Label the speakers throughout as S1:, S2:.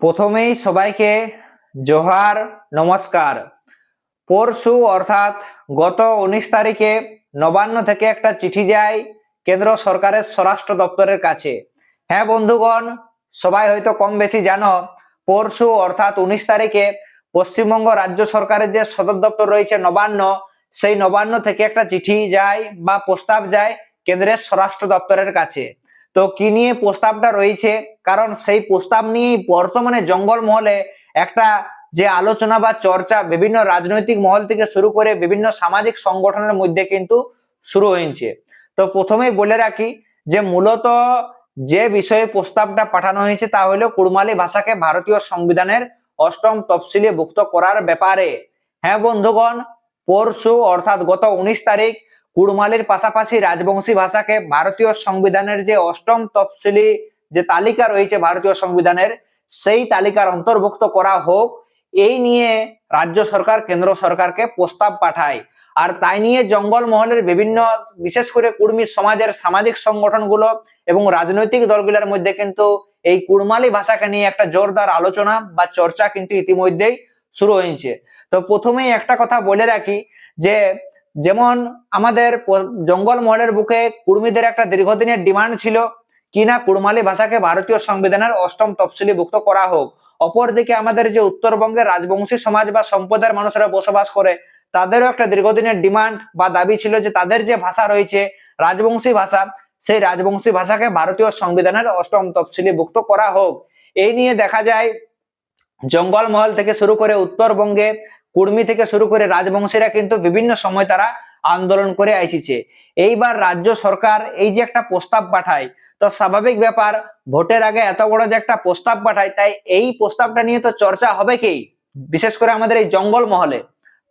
S1: প্রথমেই সবাইকে জোহার, নমস্কার। পরশু অর্থাৎ গত উনিশ তারিখে নবান্ন থেকে একটা চিঠি যায় কেন্দ্র সরকারের স্বরাষ্ট্র দপ্তরের কাছে। হ্যাঁ বন্ধুগণ, সবাই হয়তো কম বেশি জানো, পরশু অর্থাৎ উনিশ তারিখে পশ্চিমবঙ্গ রাজ্য সরকারের যে সদর দপ্তর রয়েছে নবান্ন, সেই নবান্ন থেকে একটা চিঠি যায় বা প্রস্তাব যায় কেন্দ্রের স্বরাষ্ট্র দপ্তরের কাছে। তো কি নিয়ে প্রস্তাবটা রয়েছে? কারণ সেই প্রস্তাব নিয়েই বর্তমানে জঙ্গল মহলে একটা যে আলোচনা বা চর্চা বিভিন্ন রাজনৈতিক মহল থেকে শুরু করে বিভিন্ন সামাজিক সংগঠনের মধ্যে কিন্তু শুরু হয়েছে। তো প্রথমেই বলে রাখি যে মূলত যে বিষয়ে প্রস্তাবটা পাঠানো হয়েছে তা হলো কুড়মালি ভাষাকে ভারতীয় সংবিধানের অষ্টম তফসিলে ভুক্ত করার ব্যাপারে। হ্যাঁ বন্ধুগণ, পরশু অর্থাৎ গত উনিশ তারিখ কুড়মালির পাশাপাশি রাজবংশী ভাষাকে ভারতীয় সংবিধানের যে অষ্টম তফসিলি যে তালিকা রয়েছে ভারতীয় সংবিধানের, সেই তালিকার অন্তর্ভুক্ত করা হোক। এই নিয়ে রাজ্য সরকার, কেন্দ্র সরকারকে প্রস্তাব পাঠায়। আর তাই নিয়ে জঙ্গল মহলের বিভিন্ন, বিশেষ করে কুর্মী সমাজের সামাজিক সংগঠনগুলো এবং রাজনৈতিক দলগুলোর মধ্যে কিন্তু এই কুড়মালি ভাষাকে নিয়ে একটা জোরদার আলোচনা বা চর্চা কিন্তু ইতিমধ্যেই শুরু হয়েছে। তো প্রথমেই একটা কথা বলে রাখি যে যেমন আমাদের প- জঙ্গল মহলের বুকে কুর্মীদের একটা দীর্ঘদিনের ডিমান্ড ছিল কিনা কুড়মালি ভাষাকে ভারতীয় সংবিধানের অষ্টম তফসিলি ভুক্ত করা হোক। অপরদিকে আমাদের যে উত্তরবঙ্গের রাজবংশী সমাজ বা সম্প্রদায়ের মানুষেরা বসবাস করে, তাদেরও একটা দীর্ঘদিনের ডিমান্ড বা দাবি ছিল যে তাদের যে ভাষা রয়েছে, রাজবংশী ভাষা, সেই রাজবংশী ভাষাকে ভারতীয় সংবিধানের অষ্টম তফসিলি ভুক্ত করা হোক। এই নিয়ে দেখা যায় জঙ্গলমহল থেকে শুরু করে উত্তরবঙ্গে কুর্মি থেকে শুরু করে রাজবংশীরা কিন্তু বিভিন্ন সময় তারা আন্দোলন করে আইসিছে এইবার রাজ্য সরকার এই যে একটা প্রস্তাব পাঠায়, তো স্বাভাবিক ব্যাপার, ভোটের আগে এত বড় যে একটা প্রস্তাব পাঠায়, তাই এই প্রস্তাবটা নিয়ে তো চর্চা হবে কি? বিশেষ করে আমাদের এই জঙ্গল মহলে।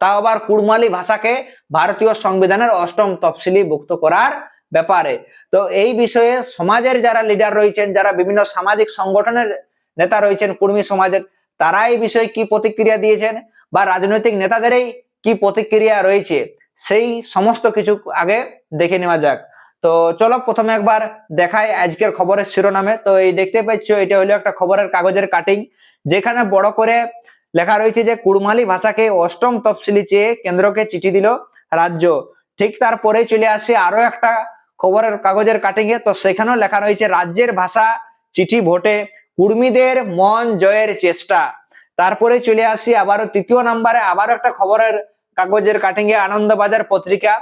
S1: তাও আবার কুড়মালি ভাষাকে ভারতীয় সংবিধানের অষ্টম তফসিলি ভুক্ত করার ব্যাপারে। তো এই বিষয়ে সমাজের যারা লিডার রয়েছেন, যারা বিভিন্ন সামাজিক সংগঠনের নেতা রয়েছেন, কুর্মী সমাজের, তারা এই বিষয়ে কি প্রতিক্রিয়া দিয়েছেন? বা রাজনৈতিক নেতাদেরই কি প্রতিক্রিয়া রয়েছে, সেই সমস্ত কিছু আগে দেখে নেওয়া যাক। তো চলো প্রথমে একবার দেখায় আজকের খবরের শিরোনামে। তো এই দেখতে পাচ্ছ, এটা হলো একটা খবরের কাগজের কাটিং যেখানে বড় করে লেখা রয়েছে যে কুড়মালি ভাষাকে অষ্টম তফসিলি চেয়ে কেন্দ্রকে চিঠি দিল রাজ্য। ঠিক তারপরে চলে আসে আরও একটা খবরের কাগজের কাটিং এ। তো সেখানেও লেখা রয়েছে, রাজ্যের ভাষা চিঠি ভোটে কুর্মীদের মন জয়ের চেষ্টা। তারপরে চলে আসি আবারও তৃতীয় নাম্বারে আবার একটা খবরের কাগজের কাটিং এ আনন্দবাজার পত্রিকা,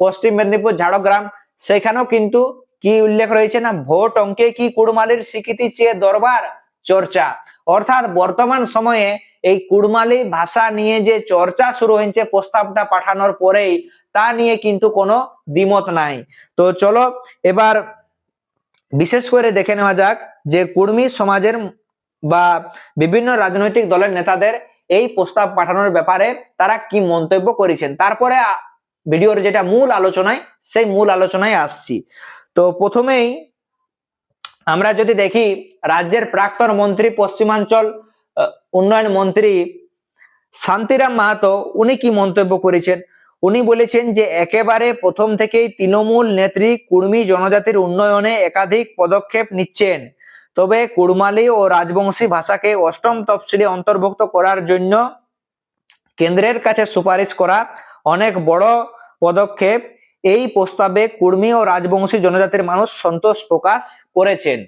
S1: পশ্চিম মেদিনীপুর, ঝাড়গ্রাম। সেখানেও কিন্তু কি উল্লেখ রয়েছে না, ভোট অঙ্কে কি কুড়মালির স্বীকৃতি চেয়ে দরবার চর্চা? অর্থাৎ বর্তমান সময়ে এই কুড়মালি ভাষা নিয়ে যে চর্চা শুরু হয়েছে, প্রস্তাবটা পাঠানোর পরেই, তা নিয়ে কিন্তু কোনো দ্বিমত নাই। তো চলো এবার বিশেষ করে দেখে নেওয়া যাক যে কুর্মী সমাজের বা বিভিন্ন রাজনৈতিক দলের নেতাদের এই প্রস্তাব পাঠানোর ব্যাপারে তারা কি মন্তব্য করেছেন? তারপরে ভিডিওর যেটা মূল আলোচনায়, সেই মূল আলোচনায় আসছি। তো প্রথমেই আমরা যদি দেখি, রাজ্যের প্রাক্তন মন্ত্রী, পশ্চিমাঞ্চল উন্নয়ন মন্ত্রী শান্তিরাম মাহাতো, উনি কি মন্তব্য করেছেন? উনি বলেছেন যে একেবারে প্রথম থেকেই তৃণমূল নেত্রী, কুর্মী জনজাতির উন্নয়নে একাধিক পদক্ষেপ নিচ্ছেন। তবে কুড়মালি ও রাজবংশী ভাষাকে অষ্টম তফসিলে অন্তর্ভুক্ত করার জন্য কেন্দ্রের কাছে সুপারিশ করা অনেক বড় পদক্ষেপ। এই প্রস্তাবে কুর্মী ও রাজবংশী জনজাতির মানুষ সন্তোষ প্রকাশ করেছেন।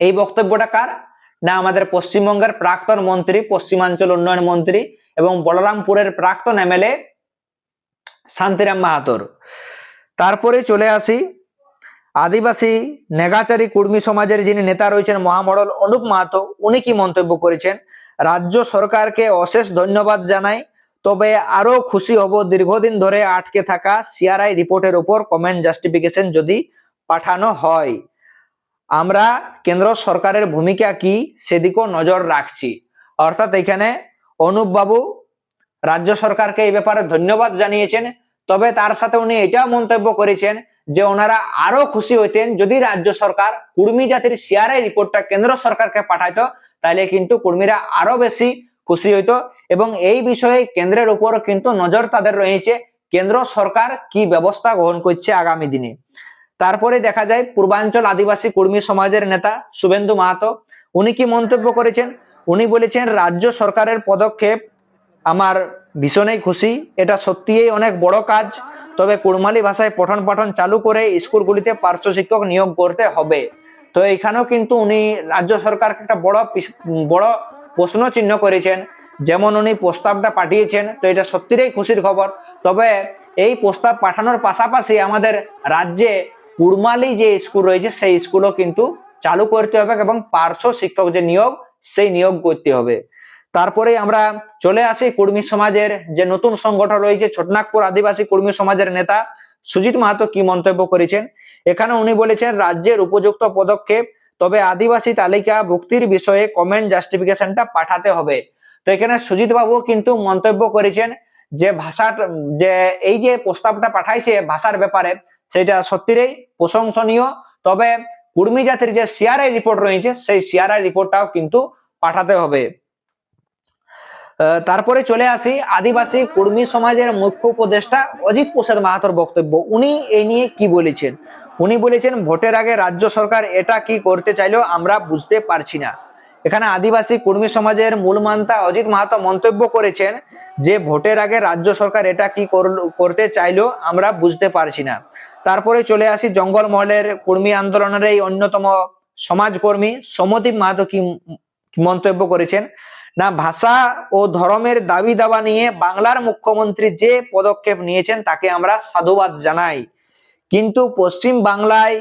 S1: এই বক্তব্যটা কার? না, আমাদের পশ্চিমবঙ্গের প্রাক্তন মন্ত্রী, পশ্চিমাঞ্চল উন্নয়ন মন্ত্রী এবং বলরামপুরের প্রাক্তন এমএলএ শান্তিরাম মাহাতোর। তারপরে চলে আসি আদিবাসী নেগাচারী কুর্মী সমাজের যিনি নেতা রয়েছেন মহামডল অনুপ মাহাতো, উনি কি মন্তব্য করেছেন? রাজ্য সরকারকে অশেষ ধন্যবাদ জানাই। তবে আরও খুশি হব দীর্ঘদিন ধরে আটকে থাকা সিআরআই রিপোর্টের উপর কমেন্ট জাস্টিফিকেশন যদি পাঠানো হয়। আমরা কেন্দ্র সরকারের ভূমিকা কি সেদিকেও নজর রাখছি। অর্থাৎ এখানে অনুপ বাবু রাজ্য সরকারকে এই ব্যাপারে ধন্যবাদ জানিয়েছেন। তবে তার সাথে উনি এটাও মন্তব্য করেছেন যে ওনারা আরও খুশি হইতেন যদি রাজ্য সরকার কুর্মী জাতির সিআরআই রিপোর্টটা কেন্দ্র সরকারকে পাঠাইতো তাহলে কিন্তু কুর্মীরা আরও বেশি খুশি হইতো। এবং এই বিষয়ে কেন্দ্রের উপর কিন্তু নজর তাদের রয়েছে, কেন্দ্র সরকার কি ব্যবস্থা গ্রহণ করছে আগামী দিনে। তারপরে দেখা যায়, পূর্বাঞ্চল আদিবাসী কুর্মী সমাজের নেতা শুভেন্দু মাহাতো, উনি কি মন্তব্য করেছেন? উনি বলেছেন, রাজ্য সরকারের পদক্ষেপ আমার ভীষণই খুশি, এটা সত্যিই অনেক বড় কাজ তবে কুড়মালি ভাষায় পঠন পাঠন চালু করে স্কুলগুলিতে পার্শ্ব শিক্ষক নিয়োগ করতে হবে। তো এখানেও কিন্তু উনি রাজ্য সরকারকে একটা বড় বড় প্রশ্ন চিহ্ন করেছেন, যেমন উনি প্রস্তাবটা পাঠিয়েছেন, তো এটা সত্যিই খুশির খবর। তবে এই প্রস্তাব পাঠানোর পাশাপাশি আমাদের রাজ্যে কুড়মালি যে স্কুল রয়েছে, সেই স্কুলও কিন্তু চালু করতে হবে এবং পার্শ্ব শিক্ষক যে নিয়োগ, সেই নিয়োগ করতে হবে। তারপরে আমরা চলে আসি কুর্মী সমাজের যে নতুন সংগঠন রয়েছে, ছোটনাগপুর আদিবাসী কুর্মী সমাজের নেতা সুজিত মাহাতো কি মন্তব্য করেছেন? এখানে উনি বলেছেন, রাজ্যের উপযুক্ত পদক্ষেপ, তবে আদিবাসী তালিকা ভুক্তির বিষয়ে কমেন্ট জাস্টিফিকেশনটা পাঠাতে হবে। তো এখানে সুজিত বাবু কিন্তু মন্তব্য করেছেন যে ভাষার, যে এই যে প্রস্তাবটা পাঠাইছে ভাষার ব্যাপারে, সেটা সত্যিই প্রশংসনীয়। তবে কুর্মী জাতির যে সিআরআই রিপোর্ট রয়েছে, সেই সিআরআই রিপোর্টটাও কিন্তু পাঠাতে হবে। তারপরে চলে আসি আদিবাসী কুর্মী সমাজের মুখ্য উপদেষ্টা অজিত প্রসাদ মাহাতোর বক্তব্য। উনি এই নিয়ে কি বলেছেন? উনি বলেছেন, ভোটের আগে রাজ্য সরকার এটা কি করতে চাইলেও আমরা বুঝতে পারছি না। এখানে আদিবাসী কুর্মী সমাজের মূল মান্তা অজিত মাহাতো মন্তব্য করেছেন যে, ভোটের আগে রাজ্য সরকার এটা কি করতে চাইলো আমরা বুঝতে পারছি না। তারপরে চলে আসি জঙ্গলমহলের কুর্মী আন্দোলনের এই অন্যতম সমাজকর্মী সমদীপ মাহাতো কি মন্তব্য করেছেন? না, ভাষা ও ধর্মের দাবি দাবা নিয়ে বাংলার মুখ্যমন্ত্রী যে পদক্ষেপ নিয়েছেন তাকে আমরা সাধুবাদ জানাই। কিন্তু পশ্চিম বাংলায়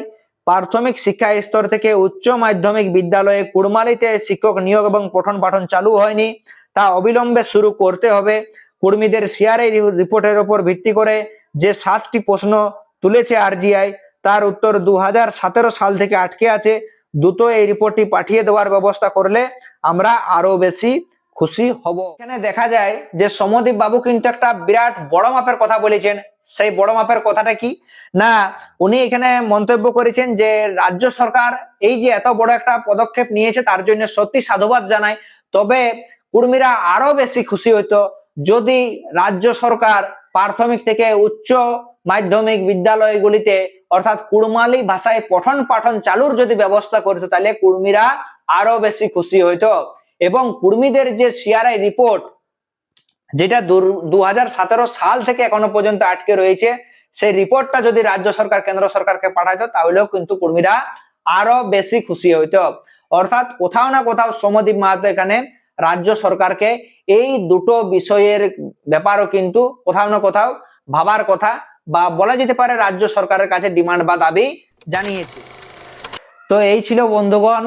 S1: প্রাথমিক শিক্ষা স্তর থেকে উচ্চ মাধ্যমিক বিদ্যালয়ে কুড়মালিতে শিক্ষক নিয়োগ এবং পঠন পাঠন চালু হয়নি, তা অবিলম্বে শুরু করতে হবে। কর্মীদের সিআরআই রিপোর্টের উপর ভিত্তি করে যে সাতটি প্রশ্ন তুলেছে আরজিআই, তার উত্তর দু হাজার সতেরো সাল থেকে আটকে আছে। দ্রুত এই রিপোর্টটি পাঠিয়ে দেওয়ার ব্যবস্থা করলে আমরা আরও বেশি খুশি হব। এখানে দেখা যায় যে সমদীপ বাবু কিন্তু একটা বিরাট বড় মাপের কথা বলেছেন। সেই বড় মাপের কথাটা কি? না, উনি এখানে মন্তব্য করেছেন যে রাজ্য সরকার এই যে এত বড় একটা পদক্ষেপ নিয়েছে তার জন্য সত্যি সাধুবাদ জানায়। তবে কুর্মীরা আরও বেশি খুশি হইতো যদি রাজ্য সরকার প্রাথমিক থেকে উচ্চ মাধ্যমিক বিদ্যালয়গুলিতে, অর্থাৎ কুড়মালি ভাষায় পঠন পাঠন চালুর যদি ব্যবস্থা করতো, তাহলে কুর্মীরা আরও বেশি খুশি হইতো। এবং কুর্মীদের যে সিআরআই রিপোর্ট, যেটা দু হাজার সতেরো সাল থেকে এখনও পর্যন্ত আটকে রয়েছে, সেই রিপোর্টটা যদি রাজ্য সরকার, কেন্দ্র সরকারকে পাঠাইতো, তাহলেও কিন্তু কর্মীরা আরও বেশি খুশি হইতো। অর্থাৎ কোথাও না কোথাও সমদীপ মাহাতো এখানে রাজ্য সরকারকে এই দুটো বিষয়ের ব্যাপারও কিন্তু কোথাও না কোথাও ভাবার কথা বা বলা যেতে পারে রাজ্য সরকারের কাছে ডিমান্ড বা দাবি জানিয়েছে। তো এই ছিল বন্ধুগণ,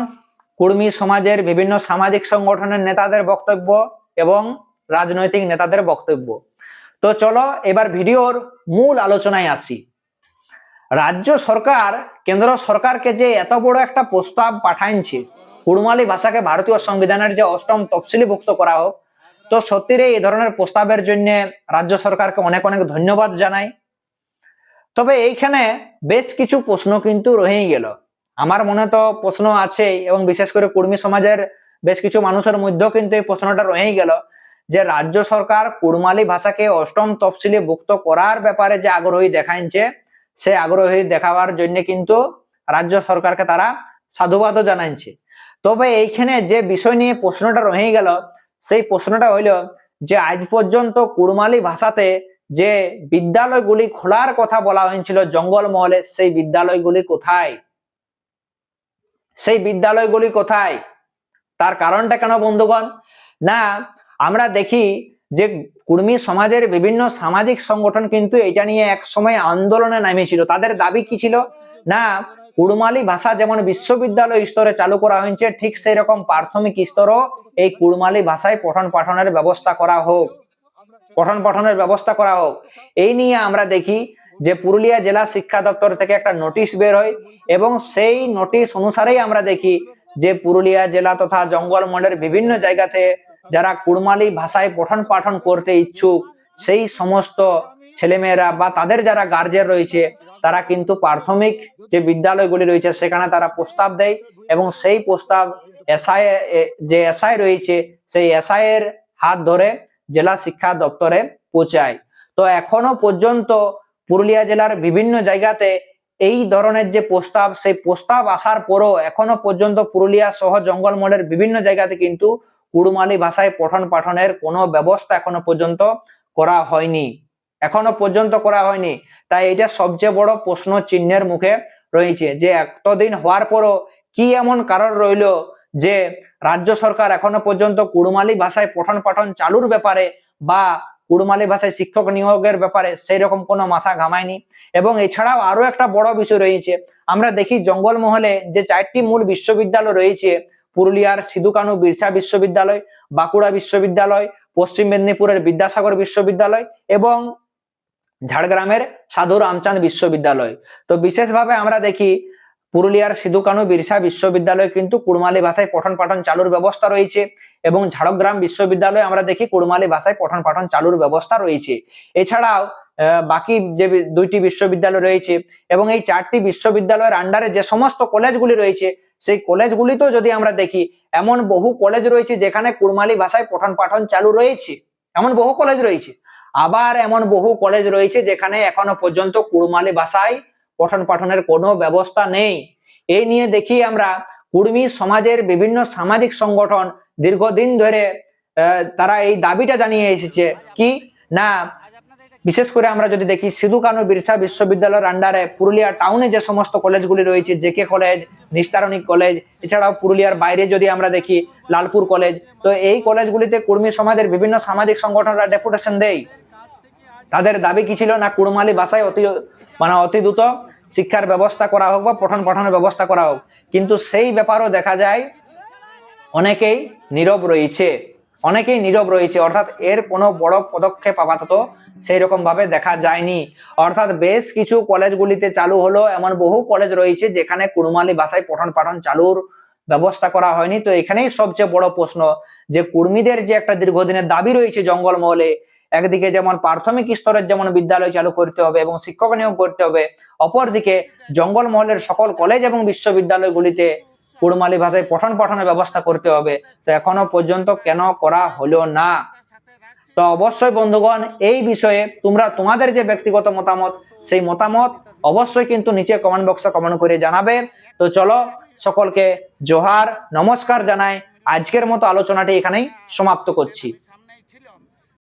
S1: কুর্মী সমাজের বিভিন্ন সামাজিক সংগঠনের নেতাদের বক্তব্য এবং রাজনৈতিক নেতাদের বক্তব্য। তো চলো এবার ভিডিওর মূল আলোচনায় আসি। রাজ্য সরকার, কেন্দ্র সরকারকে যে এত বড় একটা প্রস্তাব পাঠাইছে কুড়মালি ভাষাকে ভারতীয় সংবিধানের যে অষ্টম তফসিলিভুক্ত করা হোক, তো সত্যিই এই ধরনের প্রস্তাবের জন্য রাজ্য সরকারকে অনেক অনেক ধন্যবাদ জানাই। তবে এইখানে বেশ কিছু প্রশ্ন কিন্তু রয়েই গেল। আমার মনে তো প্রশ্ন আছে এবং বিশেষ করে কর্মী সমাজের বেশ কিছু মানুষের মধ্যেও কিন্তু এই প্রশ্নটা রয়েই গেল যে রাজ্য সরকার কুড়মালি ভাষাকে অষ্টম তফসিলে ভুক্ত করার ব্যাপারে যে আগ্রহী দেখাইছে, সে আগ্রহী দেখাবার জন্য কিন্তু রাজ্য সরকারকে তারা সাধুবাদও জানাইছে। তবে এইখানে যে বিষয় নিয়ে প্রশ্নটা রয়ে গেল, সেই প্রশ্নটা হইল যে আজ পর্যন্ত কুড়মালি ভাষাতে যে বিদ্যালয়গুলি খোলার কথা বলা হয়েছিল জঙ্গলমহলে, সেই বিদ্যালয়গুলি কোথায়? সেই বিদ্যালয়গুলি কোথায়? তার কারণটা কেন বন্ধুগণ? না, আমরা দেখি যে কুর্মী সমাজের বিভিন্ন সামাজিক সংগঠন কিন্তু এটা নিয়ে এক সময় আন্দোলনে নামিয়েছিল তাদের দাবি কি ছিল? না কুড়মালি ভাষা যেমন বিশ্ববিদ্যালয় স্তরে চালু করা হয়েছে, ঠিক সেই রকম প্রাথমিক স্তরও এই কুড়মালি ভাষায় পঠন পাঠনের ব্যবস্থা করা হোক। পঠন পাঠনের ব্যবস্থা করা হোক। এই নিয়ে আমরা দেখি যে পুরুলিয়া জেলা শিক্ষা দপ্তর থেকে একটা নোটিশ বের হয় এবং সেই নোটিশ অনুসারেই আমরা দেখি যে পুরুলিয়া জেলা তথা জঙ্গলমহলের বিভিন্ন জায়গাতে যারা কুড়মালি ভাষায় পঠন পাঠন করতে ইচ্ছুক, সেই সমস্ত ছেলেমেয়েরা বা তাদের যারা গার্জেন রয়েছে, তারা কিন্তু প্রাথমিক যে বিদ্যালয়গুলি রয়েছে, সেখানে তারা প্রস্তাব দেয় এবং সেই প্রস্তাব এসআই যে এসআই রয়েছে, সেই এসআই এর হাত ধরে জেলা শিক্ষা দপ্তরে পৌঁছায়। তো এখনও পর্যন্ত পুরুলিয়া জেলার বিভিন্ন জায়গাতে এই ধরনের যে প্রস্তাব, সেই প্রস্তাব আসার পরও এখনও পর্যন্ত পুরুলিয়া সহ জঙ্গলমহলের বিভিন্ন জায়গাতে কিন্তু কুড়মালি ভাষায় পঠন পাঠনের কোনো ব্যবস্থা এখনও পর্যন্ত করা হয়নি। এখনও পর্যন্ত করা হয়নি। তাই এটা সবচেয়ে বড় প্রশ্ন চিহ্নের মুখে রয়েছে যে এতদিন হওয়ার পরও কি এমন কারণ রইল যে রাজ্য সরকার এখনও পর্যন্ত কুড়মালি ভাষায় পঠন পাঠন চালুর ব্যাপারে বা কুড়মালি ভাষায় শিক্ষক নিয়োগের ব্যাপারে সেই রকম কোনো মাথা ঘামায়নি। এবং এছাড়াও আরও একটা বড় বিষয় রয়েছে। আমরা দেখি জঙ্গলমহলে যে চারটি মূল বিশ্ববিদ্যালয় রয়েছে, পুরুলিয়ার সিধু কানু বিরসা বিশ্ববিদ্যালয়, বাঁকুড়া বিশ্ববিদ্যালয়, পশ্চিম মেদিনীপুরের বিদ্যাসাগর বিশ্ববিদ্যালয় এবং ঝাড়গ্রামের সাধু রামচাঁদ বিশ্ববিদ্যালয়। তো বিশেষভাবে আমরা দেখি, পুরুলিয়ার সিধু কানু বিরসা বিশ্ববিদ্যালয় কিন্তু কুড়মালি ভাষায় পঠন পাঠন চালুর ব্যবস্থা রয়েছে এবং ঝাড়গ্রাম বিশ্ববিদ্যালয়ে আমরা দেখি কুড়মালি ভাষায় পঠন পাঠন চালুর ব্যবস্থা রয়েছে। এছাড়াও বাকি যে দুইটি বিশ্ববিদ্যালয় রয়েছে এবং এই চারটি বিশ্ববিদ্যালয়ের আন্ডারে যে সমস্ত কলেজগুলি রয়েছে, সেই কলেজগুলিতেও যদি আমরা দেখি, এমন বহু কলেজ রয়েছে যেখানে কুড়মালি ভাষায় পঠন পাঠন চালু রয়েছে। এমন বহু কলেজ রয়েছে। আবার এমন বহু কলেজ রয়েছে যেখানে এখনও পর্যন্ত কুড়মালি ভাষায় পঠন পাঠনের কোনো ব্যবস্থা নেই। এই নিয়ে দেখি আমরা কুর্মী সমাজের বিভিন্ন সামাজিক সংগঠন দীর্ঘদিন ধরে তারা এই দাবিটা জানিয়ে এসেছে। কি? না বিশেষ করে আমরা যদি দেখি সিধু কানু বিরসা বিশ্ববিদ্যালয়ের আন্ডারে পুরুলিয়া টাউনে যে সমস্ত কলেজগুলি রয়েছে জেকে কলেজ নিস্তারণী কলেজ এছাড়াও পুরুলিয়ার বাইরে যদি আমরা দেখি লালপুর কলেজ তো এই কলেজগুলিতে কুর্মী সমাজের বিভিন্ন সামাজিক সংগঠনরা ডেপুটেশন দেয়। তাদের দাবি কি ছিল? না, কুড়মালি ভাষায় অতি মানে অতি দ্রুত শিক্ষার ব্যবস্থা করা হোক বা পঠন পাঠনের ব্যবস্থা করা হোক। কিন্তু সেই ব্যাপারও দেখা যায়, অনেকেই নীরব রয়েছে। অনেকেই নীরব রয়েছে, অর্থাৎ এর কোনো বড় পদক্ষেপ আপাতত সেই রকম ভাবে দেখা যায়নি। অর্থাৎ বেশ কিছু কলেজগুলিতে চালু হলো, এমন বহু কলেজ রয়েছে যেখানে কুড়মালি ভাষায় পঠন পাঠন চালুর ব্যবস্থা করা হয়নি। তো এখানেই সবচেয়ে বড় প্রশ্ন, যে কুর্মীদের যে একটা দীর্ঘদিনের দাবি রয়েছে জঙ্গলমহলে, একদিকে যেমন প্রাথমিক স্তরের যেমন বিদ্যালয় চালু করতে হবে এবং শিক্ষক নিয়োগ করতে হবে, অপরদিকে জঙ্গলমহলের সকল কলেজ এবং বিশ্ববিদ্যালয়গুলিতে কুড়মালি ভাষায় পঠন পাঠনের ব্যবস্থা করতে হবে। তো এখনও পর্যন্ত কেন করা হলো না? তো অবশ্যই বন্ধুগণ, এই বিষয়ে তোমরা তোমাদের যে ব্যক্তিগত মতামত, সেই মতামত অবশ্যই কিন্তু নিচে কমেন্ট বক্সে কমেন্ট করে জানাবে। তো চলো, সকলকে জোহার, নমস্কার জানাই। আজকের মতো আলোচনাটি এখানেই সমাপ্ত করছি।